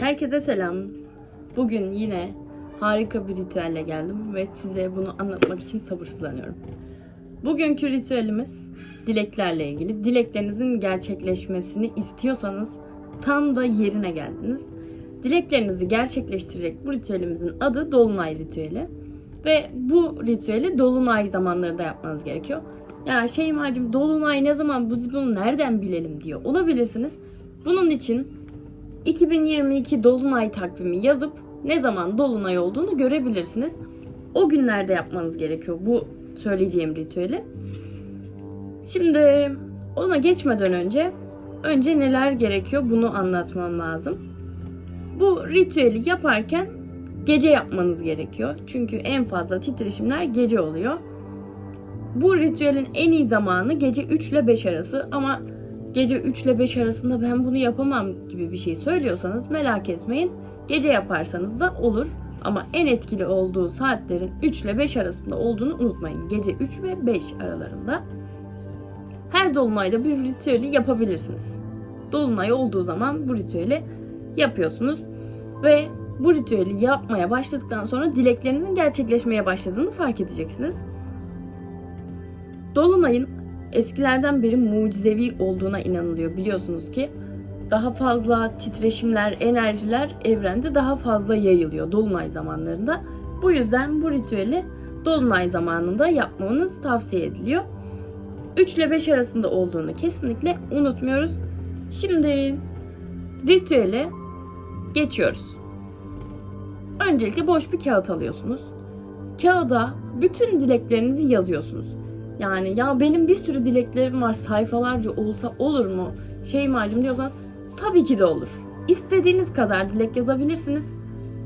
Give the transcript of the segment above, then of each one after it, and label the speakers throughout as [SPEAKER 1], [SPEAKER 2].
[SPEAKER 1] Herkese selam. Bugün yine harika bir ritüelle geldim ve size bunu anlatmak için sabırsızlanıyorum. Bugünkü ritüelimiz dileklerle ilgili. Dileklerinizin gerçekleşmesini istiyorsanız tam da yerine geldiniz. Dileklerinizi gerçekleştirecek bu ritüelimizin adı Dolunay ritüeli. Ve bu ritüeli Dolunay zamanlarında yapmanız gerekiyor. Ya Şeyma'cığım Dolunay ne zaman bunu nereden bilelim diyor olabilirsiniz. Bunun için 2022 Dolunay takvimi yazıp ne zaman Dolunay olduğunu görebilirsiniz. O günlerde yapmanız gerekiyor bu söyleyeceğim ritüeli. Şimdi ona geçmeden önce önce neler gerekiyor bunu anlatmam lazım. Bu ritüeli yaparken gece yapmanız gerekiyor. Çünkü en fazla titreşimler gece oluyor. Bu ritüelin en iyi zamanı gece 3 ile 5 arası ama gece 3 ile 5 arasında ben bunu yapamam gibi bir şey söylüyorsanız merak etmeyin. Gece yaparsanız da olur. Ama en etkili olduğu saatlerin 3 ile 5 arasında olduğunu unutmayın. Gece 3 ve 5 aralarında. Her dolunayda bir ritüeli yapabilirsiniz. Dolunay olduğu zaman bu ritüeli yapıyorsunuz. Ve bu ritüeli yapmaya başladıktan sonra dileklerinizin gerçekleşmeye başladığını fark edeceksiniz. Dolunay'ın eskilerden beri mucizevi olduğuna inanılıyor biliyorsunuz ki. Daha fazla titreşimler, enerjiler evrende daha fazla yayılıyor dolunay zamanlarında. Bu yüzden bu ritüeli dolunay zamanında yapmanız tavsiye ediliyor. 3 ile 5 arasında olduğunu kesinlikle unutmuyoruz. Şimdi ritüeli geçiyoruz. Öncelikle boş bir kağıt alıyorsunuz. Kağıda bütün dileklerinizi yazıyorsunuz. Yani ya benim bir sürü dileklerim var sayfalarca olsa olur mu? Şey malum diyorsanız tabii ki de olur. İstediğiniz kadar dilek yazabilirsiniz.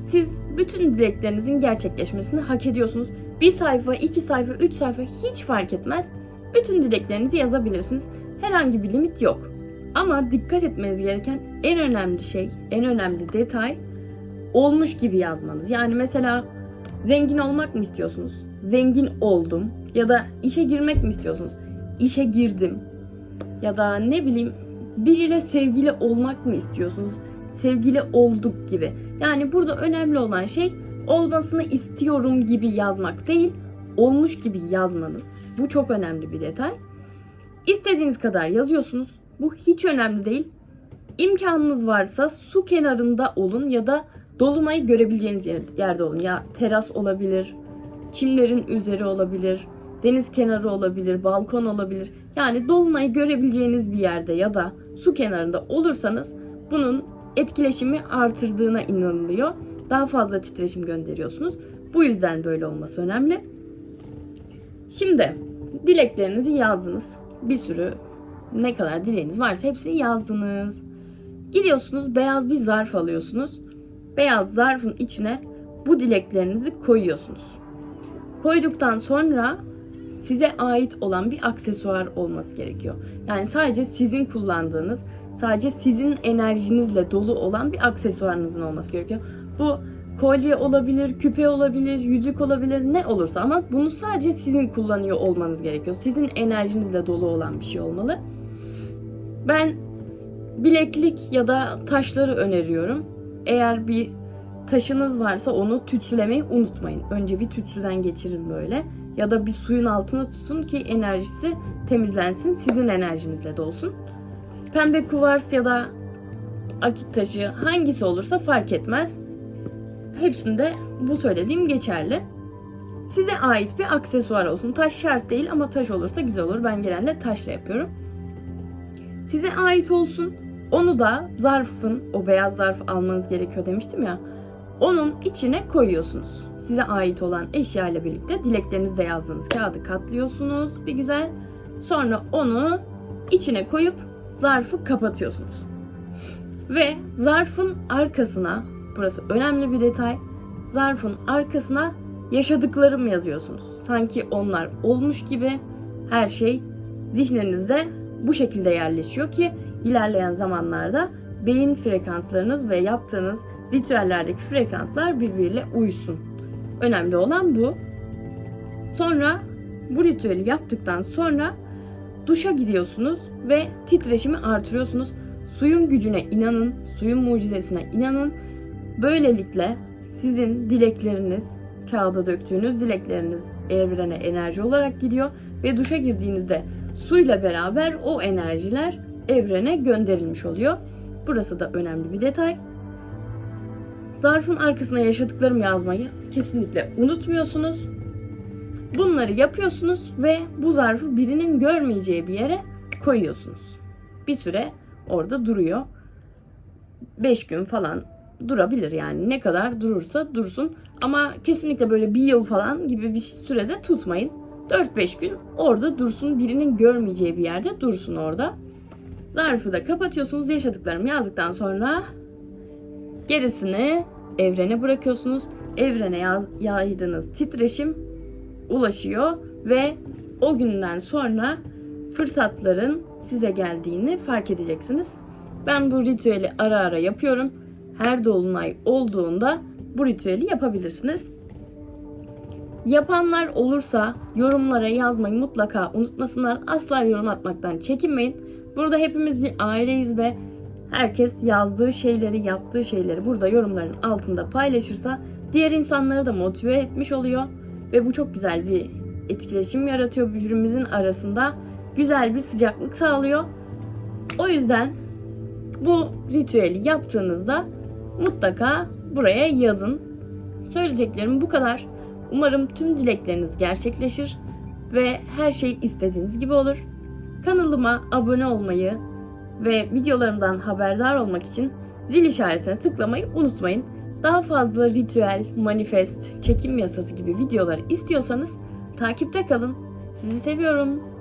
[SPEAKER 1] Siz bütün dileklerinizin gerçekleşmesini hak ediyorsunuz. Bir sayfa, iki sayfa, üç sayfa hiç fark etmez. Bütün dileklerinizi yazabilirsiniz. Herhangi bir limit yok. Ama dikkat etmeniz gereken en önemli şey, en önemli detay olmuş gibi yazmanız. Yani mesela zengin olmak mı istiyorsunuz? Zengin oldum. Ya da işe girmek mi istiyorsunuz? İşe girdim. Ya da ne bileyim biriyle sevgili olmak mı istiyorsunuz? Sevgili olduk gibi. Yani burada önemli olan şey olmasını istiyorum gibi yazmak değil, olmuş gibi yazmanız. Bu çok önemli bir detay. İstediğiniz kadar yazıyorsunuz. Bu hiç önemli değil. İmkanınız varsa su kenarında olun ya da dolunayı görebileceğiniz yerde olun. Ya teras olabilir, çimlerin üzeri olabilir, deniz kenarı olabilir, balkon olabilir. Yani dolunayı görebileceğiniz bir yerde ya da su kenarında olursanız bunun etkileşimi artırdığına inanılıyor. Daha fazla titreşim gönderiyorsunuz. Bu yüzden böyle olması önemli. Şimdi dileklerinizi yazdınız. Bir sürü ne kadar dileğiniz varsa hepsini yazdınız. Gidiyorsunuz beyaz bir zarf alıyorsunuz. Beyaz zarfın içine bu dileklerinizi koyuyorsunuz. Koyduktan sonra size ait olan bir aksesuar olması gerekiyor. Yani sadece sizin kullandığınız, sadece sizin enerjinizle dolu olan bir aksesuarınızın olması gerekiyor. Bu kolye olabilir, küpe olabilir, yüzük olabilir, ne olursa ama bunu sadece sizin kullanıyor olmanız gerekiyor. Sizin enerjinizle dolu olan bir şey olmalı. Ben bileklik ya da taşları öneriyorum. Eğer bir taşınız varsa onu tütsülemeyi unutmayın. Önce bir tütsüden geçirin böyle. Ya da bir suyun altına tutun ki enerjisi temizlensin. Sizin enerjinizle dolsun. Pembe kuvars ya da akit taşı hangisi olursa fark etmez. Hepsinde bu söylediğim geçerli. Size ait bir aksesuar olsun. Taş şart değil ama taş olursa güzel olur. Ben genelde taşla yapıyorum. Size ait olsun. Onu da zarfın, o beyaz zarf almanız gerekiyor demiştim ya. Onun içine koyuyorsunuz. Size ait olan eşya ile birlikte dileklerinizde yazdığınız kağıdı katlıyorsunuz bir güzel. Sonra onu içine koyup zarfı kapatıyorsunuz. Ve zarfın arkasına, burası önemli bir detay, zarfın arkasına yaşadıklarım yazıyorsunuz. Sanki onlar olmuş gibi her şey zihninizde bu şekilde yerleşiyor ki ilerleyen zamanlarda beyin frekanslarınız ve yaptığınız ritüellerdeki frekanslar birbiriyle uysun. Önemli olan bu. Sonra bu ritüeli yaptıktan sonra duşa giriyorsunuz ve titreşimi artırıyorsunuz. Suyun gücüne inanın, suyun mucizesine inanın. Böylelikle sizin dilekleriniz, kağıda döktüğünüz dilekleriniz evrene enerji olarak gidiyor ve duşa girdiğinizde suyla beraber o enerjiler evrene gönderilmiş oluyor. Burası da önemli bir detay. Zarfın arkasına yaşadıklarımı yazmayı kesinlikle unutmuyorsunuz. Bunları yapıyorsunuz ve bu zarfı birinin görmeyeceği bir yere koyuyorsunuz. Bir süre orada duruyor. 5 gün falan durabilir yani ne kadar durursa dursun ama kesinlikle böyle bir yıl falan gibi bir sürede tutmayın. 4-5 gün orada dursun birinin görmeyeceği bir yerde dursun orada. Zarfı da kapatıyorsunuz yaşadıklarımı yazdıktan sonra gerisini evrene bırakıyorsunuz. Evrene yaz, yaydığınız titreşim ulaşıyor ve o günden sonra fırsatların size geldiğini fark edeceksiniz. Ben bu ritüeli ara ara yapıyorum. Her dolunay olduğunda bu ritüeli yapabilirsiniz. Yapanlar olursa yorumlara yazmayı mutlaka unutmasınlar. Asla yorum atmaktan çekinmeyin. Burada hepimiz bir aileyiz ve herkes yazdığı şeyleri, yaptığı şeyleri burada yorumların altında paylaşırsa diğer insanları da motive etmiş oluyor ve bu çok güzel bir etkileşim yaratıyor birbirimizin arasında. Güzel bir sıcaklık sağlıyor. O yüzden bu ritüeli yaptığınızda mutlaka buraya yazın. Söyleyeceklerim bu kadar. Umarım tüm dilekleriniz gerçekleşir ve her şey istediğiniz gibi olur. Kanalıma abone olmayı ve videolarımdan haberdar olmak için zil işaretine tıklamayı unutmayın. Daha fazla ritüel, manifest, çekim yasası gibi videolar istiyorsanız takipte kalın. Sizi seviyorum.